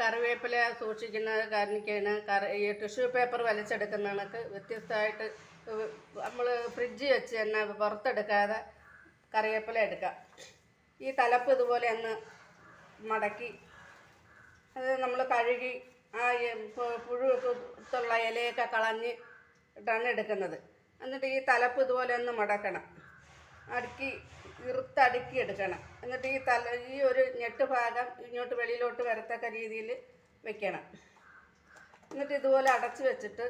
കറിവേപ്പില സൂക്ഷിക്കുന്ന കാരണിക്കാണ്. കറി ഈ ടിഷ്യൂ പേപ്പർ വലിച്ചെടുക്കുന്ന കണക്ക് വ്യത്യസ്തമായിട്ട് നമ്മൾ ഫ്രിഡ്ജിൽ വെച്ച് തന്നെ പുറത്തെടുക്കാതെ കറിവേപ്പില എടുക്കാം. ഈ തലപ്പ് ഇതുപോലെ ഒന്ന് മടക്കി അത് നമ്മൾ കഴുകി ആ പുഴുത്തുള്ള ഇലയൊക്കെ കളഞ്ഞ് ഇട്ടാണ് എടുക്കുന്നത്. എന്നിട്ട് ഈ തലപ്പ് ഇതുപോലെ ഒന്ന് മടക്കണം. അടുക്കി ഇറുത്തടുക്കി എടുക്കണം. എന്നിട്ട് ഈ തല ഈ ഒരു ഞെട്ട് ഭാഗം ഇങ്ങോട്ട് വെളിയിലോട്ട് വരത്തക്ക രീതിയിൽ വെക്കണം. എന്നിട്ട് ഇതുപോലെ അടച്ചു വെച്ചിട്ട്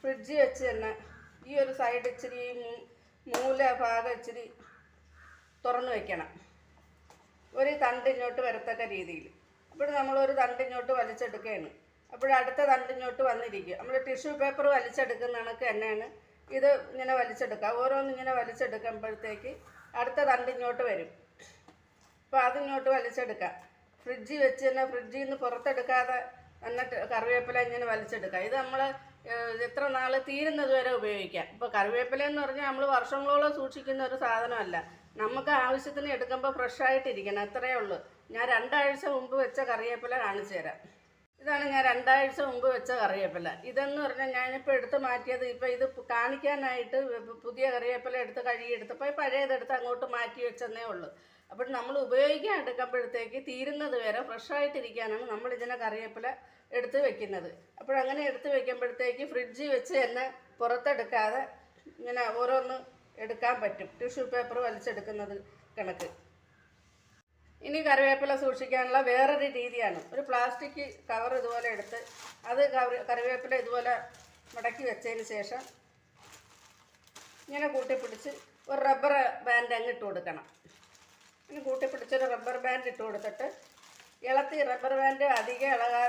ഫ്രിഡ്ജിൽ വെച്ച് തന്നെ ഈ ഒരു സൈഡ് ഇച്ചിരി മൂല ഭാഗം ഇച്ചിരി തുറന്നു വെക്കണം. ഒരു തണ്ട് ഇങ്ങോട്ട് വരത്തക്ക രീതിയിൽ. അപ്പോൾ നമ്മളൊരു തണ്ട് ഇങ്ങോട്ട് വലിച്ചെടുക്കുകയാണ്. അപ്പോൾ അടുത്ത തണ്ട് ഇങ്ങോട്ട് വന്നിരിക്കും നമ്മൾ ടിഷ്യൂ പേപ്പർ വലിച്ചെടുക്കുന്ന കണക്ക് തന്നെയാണ് ഇത് ഇങ്ങനെ വലിച്ചെടുക്കുക. ഓരോന്നിങ്ങനെ വലിച്ചെടുക്കുമ്പോഴത്തേക്ക് അടുത്ത തണ്ട് ഇങ്ങോട്ട് വരും. അപ്പോൾ അതിങ്ങോട്ട് വലിച്ചെടുക്കാം. ഫ്രിഡ്ജിൽ വെച്ച് തന്നെ ഫ്രിഡ്ജിൽ നിന്ന് പുറത്തെടുക്കാതെ തന്നെ കറിവേപ്പില ഇങ്ങനെ വലിച്ചെടുക്കാം. ഇത് നമ്മൾ എത്ര നാൾ തീരുന്നത് വരെ ഉപയോഗിക്കാം. ഇപ്പോൾ കറിവേപ്പില എന്ന് പറഞ്ഞാൽ നമ്മൾ വർഷങ്ങളോളം സൂക്ഷിക്കുന്ന ഒരു സാധനമല്ല. നമുക്ക് ആവശ്യത്തിന് എടുക്കുമ്പോൾ ഫ്രഷായിട്ടിരിക്കണം അത്രയേ ഉള്ളൂ. ഞാൻ രണ്ടാഴ്ച മുമ്പ് വെച്ച കറിവേപ്പില കാണിച്ചു തരാം. ഇതാണ് ഞാൻ രണ്ടാഴ്ച മുമ്പ് വെച്ച കറിവേപ്പില. ഇതെന്ന് പറഞ്ഞാൽ ഞാനിപ്പോൾ എടുത്ത് മാറ്റിയത് ഇപ്പോൾ ഇത് കാണിക്കാനായിട്ട് പുതിയ കറിവേപ്പില എടുത്ത് കഴുകിയെടുത്തപ്പോൾ പഴയതെടുത്ത് അങ്ങോട്ട് മാറ്റി വെച്ചെന്നേ ഉള്ളൂ. അപ്പോൾ നമ്മൾ ഉപയോഗിക്കാൻ എടുക്കുമ്പോഴത്തേക്ക് തീരുന്നത് വരെ ഫ്രഷായിട്ടിരിക്കാനാണ് നമ്മൾ ഇതിനെ കറിവേപ്പില എടുത്ത് വെക്കുന്നത്. അപ്പോൾ അങ്ങനെ എടുത്ത് വെക്കുമ്പോഴത്തേക്ക് ഫ്രിഡ്ജിൽ വെച്ച് തന്നെ പുറത്തെടുക്കാതെ ഇങ്ങനെ ഓരോന്ന് എടുക്കാൻ പറ്റും. ടിഷ്യൂ പേപ്പർ വലിച്ചെടുക്കുന്നത് കണക്ക്. ഇനി കറിവേപ്പില സൂക്ഷിക്കാനുള്ള വേറൊരു രീതിയാണ്. ഒരു പ്ലാസ്റ്റിക് കവർ ഇതുപോലെ എടുത്ത് അത് കറിവേപ്പില ഇതുപോലെ മടക്കി വെച്ചതിന് ശേഷം ഇങ്ങനെ കൂട്ടിപ്പിടിച്ച് ഒരു റബ്ബർ ബാൻഡ് അങ്ങ് ഇട്ട് കൊടുക്കണം. ഇനി കൂട്ടിപ്പിടിച്ചൊരു റബ്ബർ ബാൻഡ് ഇട്ട് കൊടുത്തിട്ട് ഇളത്തി റബ്ബർ ബാൻഡ് അധികം ഇളകാ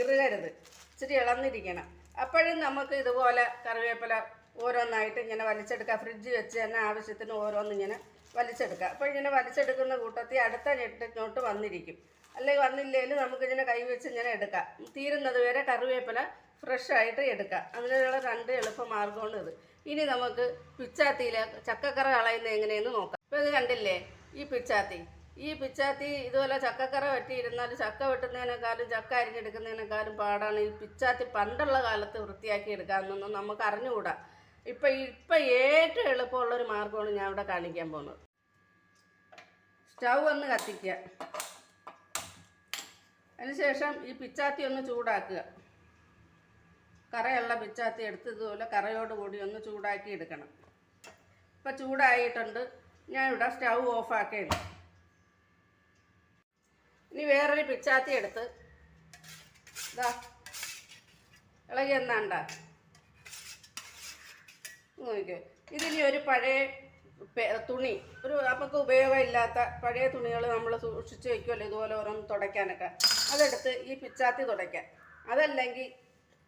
ഇറുകരുത്. ഇച്ചിരി ഇളന്നിരിക്കണം. അപ്പോഴും നമുക്ക് ഇതുപോലെ കറിവേപ്പില ഓരോന്നായിട്ട് ഇങ്ങനെ വലിച്ചെടുക്കുക. ഫ്രിഡ്ജ് വെച്ച് തന്നെ ആവശ്യത്തിന് ഓരോന്ന് ഇങ്ങനെ വലിച്ചെടുക്കുക. അപ്പോൾ ഇങ്ങനെ വലിച്ചെടുക്കുന്ന കൂട്ടത്തിൽ അടുത്ത ഞെട്ടിനോട്ട് വന്നിരിക്കും. അല്ലെങ്കിൽ വന്നില്ലെങ്കിൽ നമുക്കിങ്ങനെ കൈവച്ച് ഇങ്ങനെ എടുക്കാം. തീരുന്നത് വരെ കറിവേപ്പില ഫ്രഷ് ആയിട്ട് എടുക്കാം. അതിനുള്ള രണ്ട് എളുപ്പ മാർഗമാണ് ഇത്. ഇനി നമുക്ക് പിച്ചാത്തിയിൽ ചക്കക്കറ കളയുന്നത് എങ്ങനെയെന്ന് നോക്കാം. അപ്പോൾ ഇത് കണ്ടില്ലേ? ഈ പിച്ചാത്തി. ഈ പിച്ചാത്തി ഇതുപോലെ ചക്കക്കറ വെട്ടിയിരുന്നാൽ ചക്ക വെട്ടുന്നതിനേക്കാളും ചക്ക അരിഞ്ഞെടുക്കുന്നതിനേക്കാളും പാടാണ് ഈ പിച്ചാത്തി പണ്ടുള്ള കാലത്ത് വൃത്തിയാക്കി എടുക്കാമെന്നൊന്നും നമുക്ക് അറിഞ്ഞുകൂടാ. ഇപ്പം ഇപ്പം ഏറ്റവും എളുപ്പമുള്ള ഒരു മാർഗമാണ് ഞാൻ ഇവിടെ കാണിക്കാൻ പോകുന്നത്. സ്റ്റൗ ഒന്ന് കത്തിക്കുക. അതിനുശേഷം ഈ പിച്ചാത്തി ഒന്ന് ചൂടാക്കുക. കറയുള്ള പിച്ചാത്തി എടുത്ത് ഇതുപോലെ കറയോട് കൂടി ഒന്ന് ചൂടാക്കി എടുക്കണം. ഇപ്പം ചൂടായിട്ടുണ്ട്. ഞാൻ ഇവിടെ സ്റ്റൗ ഓഫാക്കുകയാണ് ഇനി വേറൊരു പിച്ചാത്തി എടുത്ത്. ഇതാ ഇളകി എന്നാണ്ട? നോക്കിക്കോ. ഇതിനി ഒരു പഴയ തുണി. ഒരു നമുക്ക് ഉപയോഗമില്ലാത്ത പഴയ തുണികൾ നമ്മൾ സൂക്ഷിച്ച് വയ്ക്കുമല്ലോ ഇതുപോലെ ഓരോന്ന് തുടയ്ക്കാനൊക്കെ. അതെടുത്ത് ഈ പിച്ചാത്തി തുടയ്ക്കാം. അതല്ലെങ്കിൽ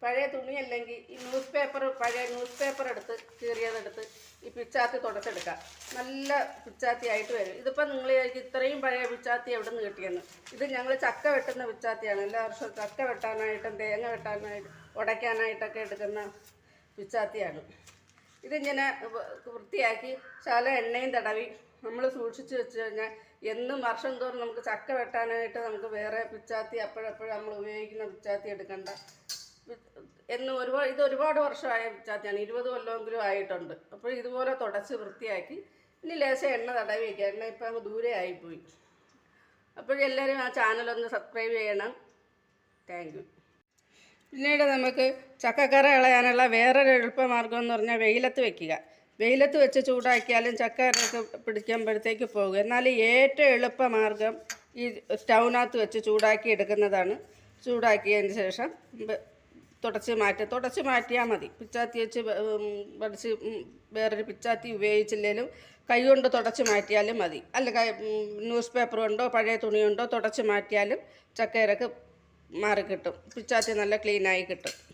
പഴയ തുണി തുണിയല്ലെങ്കിൽ ഈ ന്യൂസ് പേപ്പർ പഴയ ന്യൂസ് പേപ്പർ എടുത്ത് കീറിയതെടുത്ത് ഈ പിച്ചാത്തി തുടച്ചെടുക്കാം. നല്ല പിച്ചാത്തി ആയിട്ട് വരും. ഇതിപ്പോൾ നിങ്ങൾ ഇത്രയും പഴയ പിച്ചാത്തി എവിടെ നിന്ന് കിട്ടിയെന്ന്. ഇത് ഞങ്ങൾ ചക്ക വെട്ടുന്ന പിച്ചാത്തിയാണ്. എല്ലാ വർഷവും ചക്ക വെട്ടാനായിട്ടും തേങ്ങ വെട്ടാനായിട്ട് ഉടയ്ക്കാനായിട്ടൊക്കെ എടുക്കുന്ന പിച്ചാത്തിയാണ്. ഇതിങ്ങനെ വൃത്തിയാക്കി ശകലം എണ്ണയും തടവി നമ്മൾ സൂക്ഷിച്ച് വെച്ച് കഴിഞ്ഞാൽ എന്നും വർഷം തോറും നമുക്ക് ചക്ക വെട്ടാനായിട്ട് നമുക്ക് വേറെ പിച്ചാത്തി അപ്പോഴപ്പോഴും നമ്മൾ ഉപയോഗിക്കുന്ന പിച്ചാത്തി എടുക്കണ്ട. എന്ന് ഒരുപാട് ഇത് ഒരുപാട് വർഷമായ പിച്ചാത്തിയാണ്. ഇരുപത് കൊല്ലമെങ്കിലും ആയിട്ടുണ്ട്. അപ്പോൾ ഇതുപോലെ തുടച്ച് വൃത്തിയാക്കി ഇനി ലേശം എണ്ണ തടവി വയ്ക്കുക എണ്ണ ഇപ്പം അങ്ങ് ദൂരെ ആയിപ്പോയി. അപ്പോഴെല്ലാവരും ആ ചാനലൊന്ന് സബ്സ്ക്രൈബ് ചെയ്യണം. താങ്ക് യു പിന്നീട് നമുക്ക് ചക്കക്കറ കളയാനുള്ള വേറൊരു എളുപ്പമാർഗം എന്ന് പറഞ്ഞാൽ വെയിലത്ത് വെക്കുക. വെയിലത്ത് വെച്ച് ചൂടാക്കിയാലും ചക്കക്കറക്ക് പിടിക്കുമ്പോഴത്തേക്ക് പോകും. എന്നാൽ ഏറ്റവും എളുപ്പമാർഗം ഈ സ്റ്റൗവിനകത്ത് വെച്ച് ചൂടാക്കി എടുക്കുന്നതാണ്. ചൂടാക്കിയതിന് ശേഷം തുടച്ച് മാറ്റുക തുടച്ച് മാറ്റിയാൽ മതി. പിച്ചാത്തി വെച്ച് പഠിച്ച് വേറൊരു പിച്ചാത്തി ഉപയോഗിച്ചില്ലെങ്കിലും കൈ കൊണ്ട് തുടച്ച് മാറ്റിയാലും മതി. അല്ല ന്യൂസ് പേപ്പർ കൊണ്ടോ പഴയ തുണി കൊണ്ടോ തുടച്ച് മാറ്റിയാലും ചക്കയിറക്ക് മാറിക്കിട്ടും പിച്ചാത്തി നല്ല ക്ലീനായി കിട്ടും.